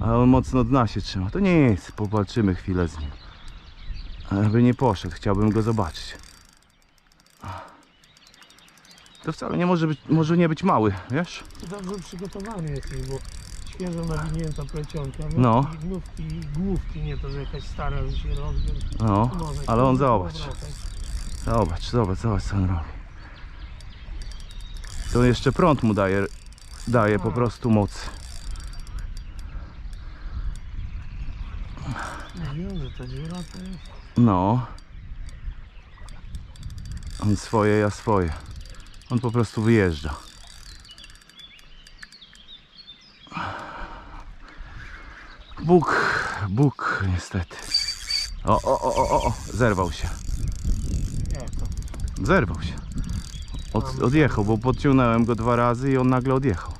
Ale on mocno dna się trzyma. To nie nic, powalczymy chwilę z nim. Ale by nie poszedł, chciałbym go zobaczyć. To wcale nie może być, może nie być mały, wiesz? Dobrze przygotowany jesteś, bo świeżo nawinięta plecionka. No. I Gnówki i główki, nie to, że jakaś stara że się rozwiąże. No, ale on zobacz. Zobacz, zobacz, zobacz co on robi. To jeszcze prąd mu daje, daje po prostu moc. Że ta dziura to jest... No. On swoje, ja swoje. On po prostu wyjeżdża. Bóg, Bóg niestety. O, o, o, o, o, zerwał się. Zerwał się. Od, odjechał, bo podciągnąłem go dwa razy i on nagle odjechał.